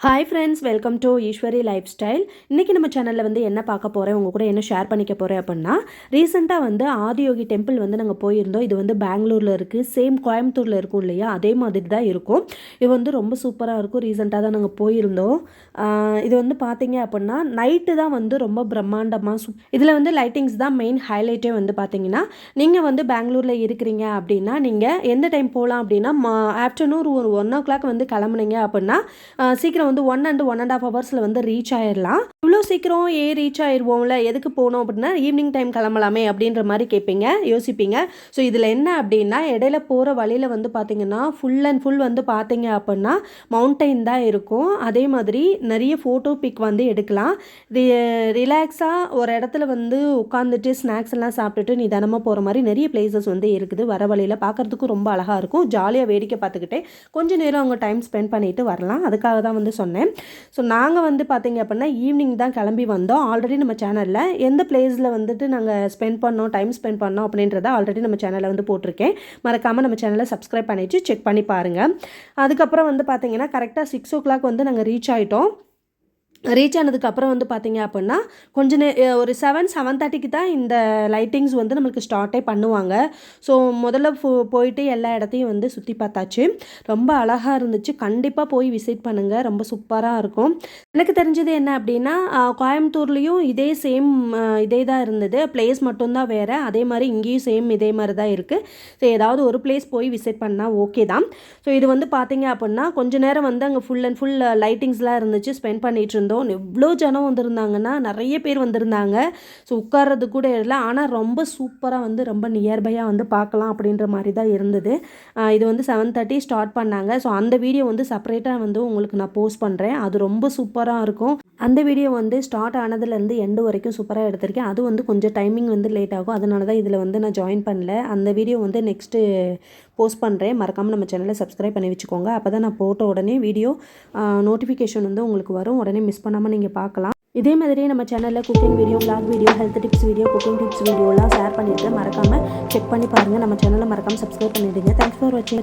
Hi friends welcome to Eswari life style இன்றைக்கி நம்ம சேனலில் வந்து என்ன பார்க்க போகிறேன் உங்கள் கூட என்ன ஷேர் பண்ணிக்க போகிறேன் அப்படின்னா ரீசெண்டாக வந்து ஆதியோகி டெம்பிள் வந்து நாங்கள் போயிருந்தோம். இது வந்து பெங்களூரில் இருக்குது சேம் கோயம்புத்தூரில் இருக்கும் இல்லையா? அதே மாதிரி தான் இருக்கும். இது வந்து ரொம்ப சூப்பராக இருக்கும். ரீசெண்டாக தான் நாங்கள் போயிருந்தோம். இது வந்து பார்த்தீங்க அப்படின்னா நைட்டு தான் வந்து ரொம்ப பிரம்மாண்டமாக சூ இதில் வந்து லைட்டிங்ஸ் தான் மெயின் ஹைலைட்டே வந்து பார்த்தீங்கன்னா நீங்கள் வந்து பெங்களூரில் இருக்கிறீங்க அப்படின்னா நீங்கள் எந்த டைம் போகலாம் அப்படின்னா ஆஃப்டர்நூன் ஒரு ஒன் ஓ கிளாக் வந்து கிளம்புனீங்க அப்படின்னா சீக்கிரம் வந்து one and one and half ஹவர்ஸில் வந்து ரீச் ஆயிடலாம் இவ்வளோ சீக்கிரம் ஏ ரீச் ஆயிடுவோம்ல எதுக்கு போகணும் அப்படின்னா ஈவினிங் டைம் கிளம்பலாமே அப்படின்ற மாதிரி கேட்பீங்க யோசிப்பீங்க. ஸோ இதில் என்ன அப்படின்னா இடையில போகிற வழியில் வந்து பார்த்தீங்கன்னா ஃபுல் அண்ட் ஃபுல் வந்து பார்த்தீங்க அப்படின்னா மவுண்டைன் தான் இருக்கும். அதே மாதிரி நிறைய ஃபோட்டோ பிக் வந்து எடுக்கலாம். ரிலாக்ஸாக ஒரு இடத்துல வந்து உட்காந்துட்டு ஸ்நாக்ஸ் எல்லாம் சாப்பிட்டுட்டு நிதானமாக போகிற மாதிரி நிறைய பிளேசஸ் வந்து இருக்குது. வர வழியில் பார்க்குறதுக்கும் ரொம்ப அழகாக இருக்கும். ஜாலியாக வேடிக்கை பார்த்துக்கிட்டே கொஞ்சம் நேரம் அவங்க டைம் ஸ்பெண்ட் பண்ணிட்டு வரலாம். அதுக்காக தான் வந்து சொன்னேன். ஸோ நாங்கள் வந்து பார்த்தீங்க அப்படின்னா ஈவினிங் தான் கிளம்பி வந்தோம். ஆல்ரெடி நம்ம சேனலில் எந்த பிளேஸில் வந்துட்டு நாங்கள் ஸ்பெண்ட் பண்ணோம் டைம் ஸ்பெண்ட் பண்ணோம் அப்படின்றத ஆல்ரெடி நம்ம சேனலில் வந்து போட்டிருக்கேன். மறக்காமல் நம்ம சேனலை சப்ஸ்கிரைப் பண்ணிவிட்டு செக் பண்ணி பாருங்கள் அதுக்கப்புறம் வந்து பார்த்தீங்கன்னா கரெக்டாக சிக்ஸ் ஓ கிளாக் வந்து நாங்கள் ரீச் ஆகிட்டோம் ரீச் ஆனதுக்கப்புறம் வந்து பார்த்தீங்க அப்படின்னா கொஞ்ச நே ஒரு செவன் செவன் தேர்ட்டிக்கு தான் இந்த லைட்டிங்ஸ் வந்து நம்மளுக்கு ஸ்டார்ட்டே பண்ணுவாங்க. ஸோ முதல்ல ஃபோ போயிட்டு எல்லா இடத்தையும் வந்து சுற்றி பார்த்தாச்சு. ரொம்ப அழகாக இருந்துச்சு. கண்டிப்பாக போய் விசிட் பண்ணுங்கள் ரொம்ப சூப்பராக இருக்கும். எனக்கு தெரிஞ்சது என்ன அப்படின்னா கோயம்புத்தூர்லேயும் இதே சேம் இதே தான் இருந்தது. பிளேஸ் மட்டும்தான் வேறு. அதே மாதிரி இங்கேயும் சேம் இதே மாதிரி தான் இருக்குது ஸோ ஏதாவது ஒரு பிளேஸ் போய் விசிட் பண்ணால் ஓகே தான். ஸோ இது வந்து பார்த்தீங்க அப்படின்னா கொஞ்ச நேரம் வந்து அங்கே ஃபுல் அண்ட் ஃபுல் லைட்டிங்ஸ்லாம் இருந்துச்சு. ஸ்பெண்ட் பண்ணிட்டு இருந்தோம் எவ்வளோ ஜனம் வந்திருந்தாங்கன்னா நிறைய பேர் வந்திருந்தாங்க. ஸோ உட்கார்றது கூட இல்லை. ஆனால் ரொம்ப சூப்பராக வந்து ரொம்ப நியர்பையாக வந்து பார்க்கலாம் அப்படின்ற மாதிரி தான் இருந்தது. இது வந்து செவன் தேர்ட்டி ஸ்டார்ட் பண்ணாங்க. ஸோ அந்த வீடியோ வந்து செப்பரேட்டாக வந்து உங்களுக்கு நான் போஸ்ட் பண்ணுறேன் அது ரொம்ப சூப்பராக இருக்கும். அந்த வீடியோ வந்து ஸ்டார்ட் ஆனதுலேருந்து எண்டு வரைக்கும் சூப்பராக எடுத்திருக்கேன். அது வந்து கொஞ்சம் டைமிங் வந்து லேட் ஆகும். அதனால தான் இதில் வந்து நான் ஜாயின் பண்ணல. அந்த வீடியோ வந்து நெக்ஸ்ட்டு போஸ்ட் பண்ணுறேன் மறக்காமல் நம்ம சேனலை சப்ஸ்கிரைப் பண்ணி வச்சுக்கோங்க. அப்போ தான் நான் போட்ட உடனே வீடியோ நோட்டிஃபிகேஷன் வந்து உங்களுக்கு வரும். உடனே மிஸ் பண்ணாமல் நீங்கள் பார்க்கலாம். இதே மாதிரியே நம்ம சேனலில் cooking video vlog video health tips video cooking tips வீடியோலாம் ஷேர் பண்ணியிருக்கேன். மறக்காமல் செக் பண்ணி பாருங்கள் நம்ம சேனலை மறக்காமல் சப்ஸ்கிரைப் பண்ணிவிடுங்க தேங்க்ஸ் ஃபார் வாட்சிங்